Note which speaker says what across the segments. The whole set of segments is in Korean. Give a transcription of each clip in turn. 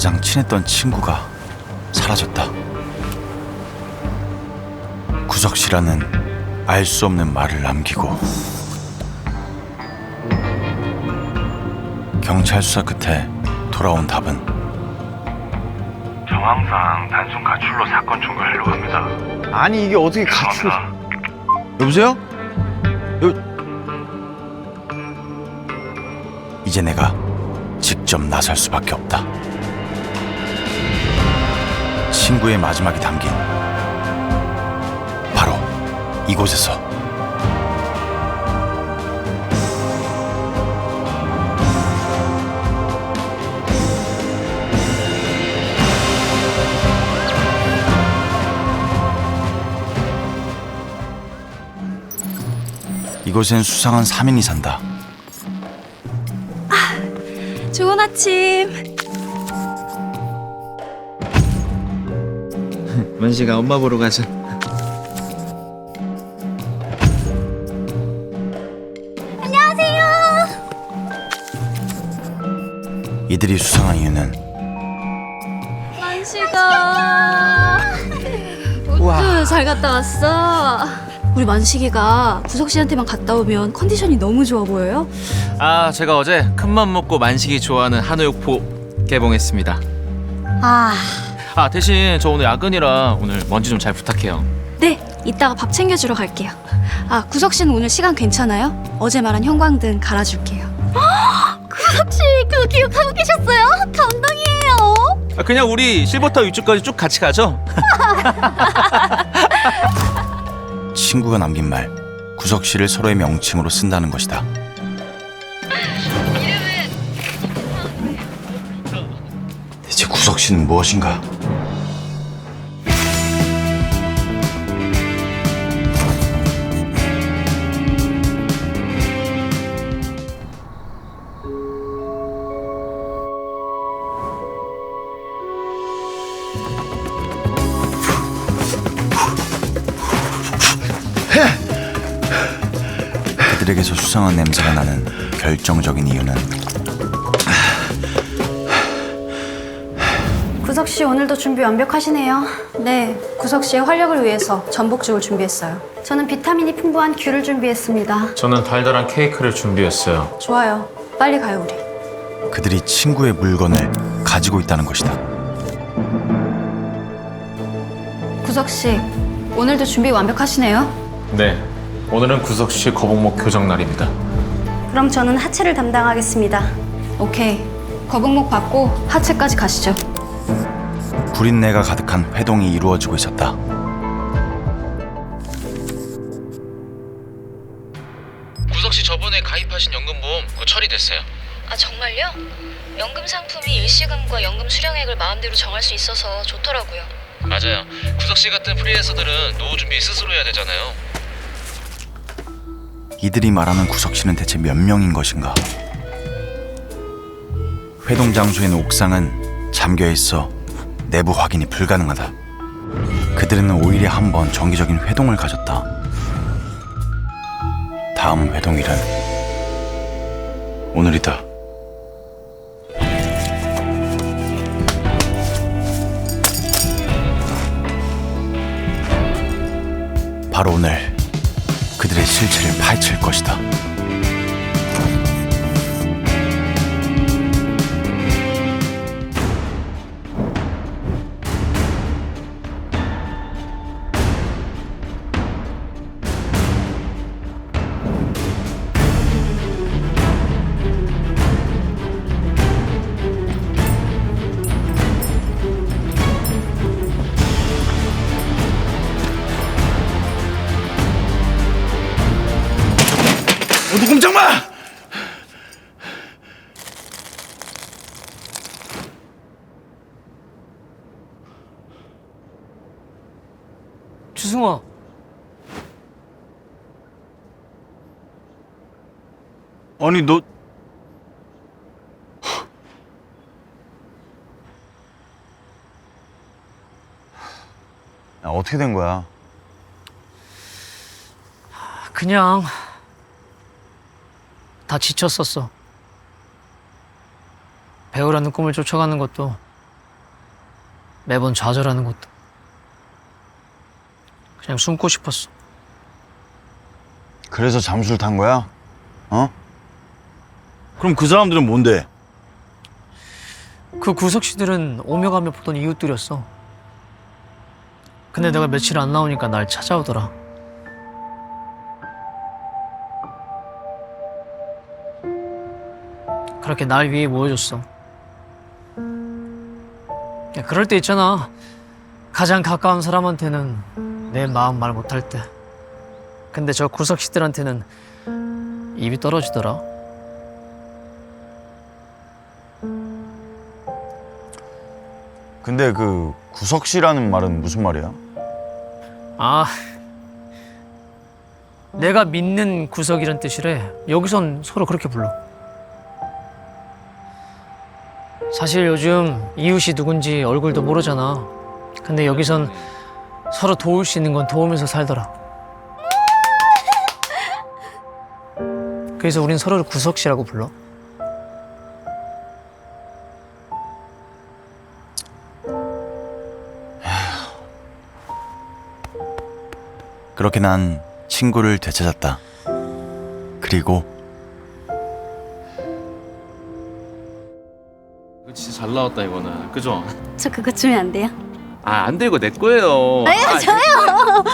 Speaker 1: 가장 친했던 친구가 사라졌다. 구석 씨라는 알 수 없는 말을 남기고 경찰 수사 끝에 돌아온 답은
Speaker 2: 정황상 단순 가출로 사건 종결하려고 합니다.
Speaker 3: 아니 이게 어떻게 가출? 여보세요?
Speaker 1: 이제 내가 직접 나설 수밖에 없다. 친구의 마지막이 담긴 바로 이곳에서 이곳엔 수상한 3인이 산다.
Speaker 4: 좋은 아침.
Speaker 3: 만식아 엄마 보러 가자.
Speaker 1: 이들이 수상한 이유는
Speaker 4: 만식아. 우와. 잘 갔다 왔어. 우리 만식이가 구석 씨한테만 갔다 오면 컨디션이 너무 좋아 보여요.
Speaker 5: 아 제가 어제 큰맘 먹고 만식이 좋아하는 한우육포 개봉했습니다
Speaker 4: 아,
Speaker 5: 아 대신 저 오늘 야근이라 오늘 먼지 좀 잘 부탁해요
Speaker 4: 네. 이따가 밥 챙겨주러 갈게요. 아, 구석 씨는 오늘 시간 괜찮아요? 어제 말한 형광등 갈아줄게요. 구석 씨, 그거 기억하고 계셨어요? 감동이에요.
Speaker 5: 아, 그냥 우리 실버타 위쪽까지 쭉 같이 가죠?
Speaker 1: 친구가 남긴 말 구석 씨를 서로의 명칭으로 쓴다는 것이다. 대체 구석 씨는 무엇인가? 그들에게서 수상한 냄새가 나는 결정적인 이유는
Speaker 4: 구석 씨 오늘도 준비 완벽하시네요. 네, 구석 씨의 활력을 위해서 전복죽을 준비했어요. 저는 비타민이 풍부한 귤을 준비했습니다.
Speaker 6: 저는 달달한 케이크를 준비했어요.
Speaker 4: 좋아요. 빨리 가요 우리.
Speaker 1: 그들이 친구의 물건을 가지고 있다는 것이다.
Speaker 4: 구석 씨 오늘도 준비 완벽하시네요.
Speaker 6: 네, 오늘은 구석 씨 거북목 교정 날입니다.
Speaker 4: 그럼 저는 하체를 담당하겠습니다. 오케이. 거북목 받고 하체까지 가시죠.
Speaker 1: 구린내가 가득한 회동이 이루어지고 있었다.
Speaker 5: 구석 씨 저번에 가입하신 연금보험 그거 처리됐어요
Speaker 7: 아 정말요? 연금 상품이 일시금과 연금 수령액을 마음대로 정할 수 있어서 좋더라고요.
Speaker 5: 맞아요 구석 씨 같은 프리랜서들은 노후 준비 스스로 해야 되잖아요
Speaker 1: 이들이 말하는 구석 씨는 대체 몇 명인 것인가? 회동 있는 옥상은 잠겨 있어 내부 확인이 불가능하다. 그들은 오히려 한 번 정기적인 회동을 가졌다. 다음 회동일은 오늘이다. 바로 오늘 그들의 실체를 파헤칠 것이다.
Speaker 8: 주승아.
Speaker 1: 아니 너 야, 어떻게 된 거야?
Speaker 8: 그냥 다 지쳤었어. 배우라는 꿈을 쫓아가는 것도 매번 좌절하는 것도 그냥 숨고 싶었어.
Speaker 1: 그래서 잠수를 탄 거야? 어? 그럼 그 사람들은 뭔데?
Speaker 8: 그 구석 씨들은 오며 가며 보던 이웃들이었어. 근데 내가 며칠 안 나오니까 날 찾아오더라. 그렇게 날 위해 모여줬어. 야, 그럴 때 있잖아. 가장 가까운 사람한테는 내 마음 말 못할 때. 근데 저 구석 씨들한테는 입이 떨어지더라.
Speaker 1: 근데 그 구석씨라는 말은 무슨 말이야?
Speaker 8: 아, 내가 믿는 구석이란 뜻이래. 여기선 서로 그렇게 불러. 사실 요즘 이웃이 누군지 얼굴도 모르잖아. 근데 여기선 서로 도울 수 있는 건 도우면서 살더라. 그래서 우린 서로를 구석씨라고 불러.
Speaker 1: 그렇게 난 친구를 되찾았다. 그리고
Speaker 5: 이거 진짜 잘 나왔다 이거는. 그죠?
Speaker 4: 저 그거 주면 안 돼요?
Speaker 5: 아, 안 돼. 이거 내 거예요.
Speaker 4: 네,
Speaker 5: 아,
Speaker 4: 저요.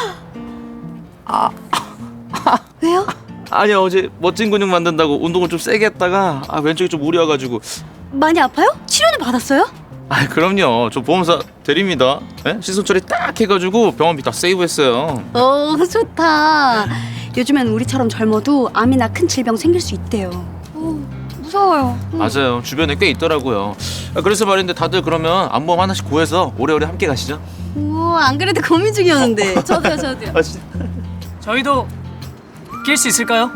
Speaker 4: 왜요?
Speaker 5: 아니 어제 멋진 근육 만든다고 운동을 좀 세게 했다가 아, 왼쪽이 좀 무리여가지고
Speaker 4: 많이 아파요? 치료는 받았어요?
Speaker 5: 아 그럼요 저 보험사 대리입니다 예? 시선 처리 딱 해가지고 병원비 다 세이브했어요
Speaker 4: 오 좋다. 요즘엔 우리처럼 젊어도 암이나 큰 질병 생길 수 있대요. 오, 무서워요.
Speaker 5: 맞아요 주변에 꽤 있더라고요 아, 그래서 말인데 다들 그러면 안보험 하나씩 구해서 오래오래 함께 가시죠
Speaker 4: 우와 안 그래도 고민 중이었는데. 저도요 저도요.
Speaker 5: 아
Speaker 8: 저희도 낄 수 있을까요?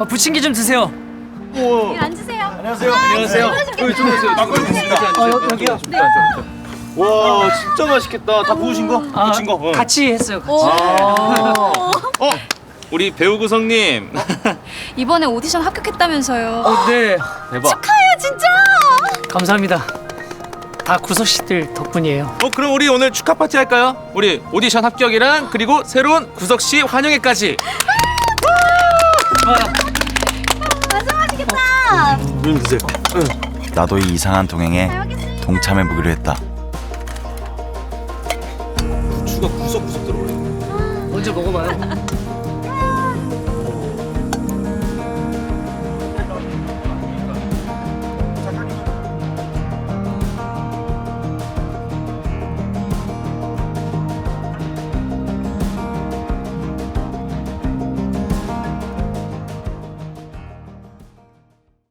Speaker 8: 아, 부침개 좀 드세요.
Speaker 4: 앉으세요.
Speaker 5: 안녕하세요 여기 좀 오세요 막걸리 드십니다
Speaker 8: 어, 여- 여기요?
Speaker 5: 와 진짜 맛있겠다 다 부으신 거?
Speaker 8: 아,
Speaker 5: 부친 거? 어.
Speaker 8: 같이 했어요. 같이.
Speaker 5: 어 우리 배우 구성님
Speaker 4: 이번에 오디션 합격했다면서요.
Speaker 8: 어, 네.
Speaker 5: 대박
Speaker 4: 아 진짜.
Speaker 8: 감사합니다. 다 구석 씨들 덕분이에요.
Speaker 5: 어 그럼 우리 오늘 축하 파티 할까요? 우리 오디션 합격이랑 그리고 새로운 구석 씨 환영회까지
Speaker 1: 음 드세요. 나도 이 이상한 동행에 동참해 보기로 했다.
Speaker 5: 추가 구석구석 들어오네
Speaker 8: 먼저 먹어봐요.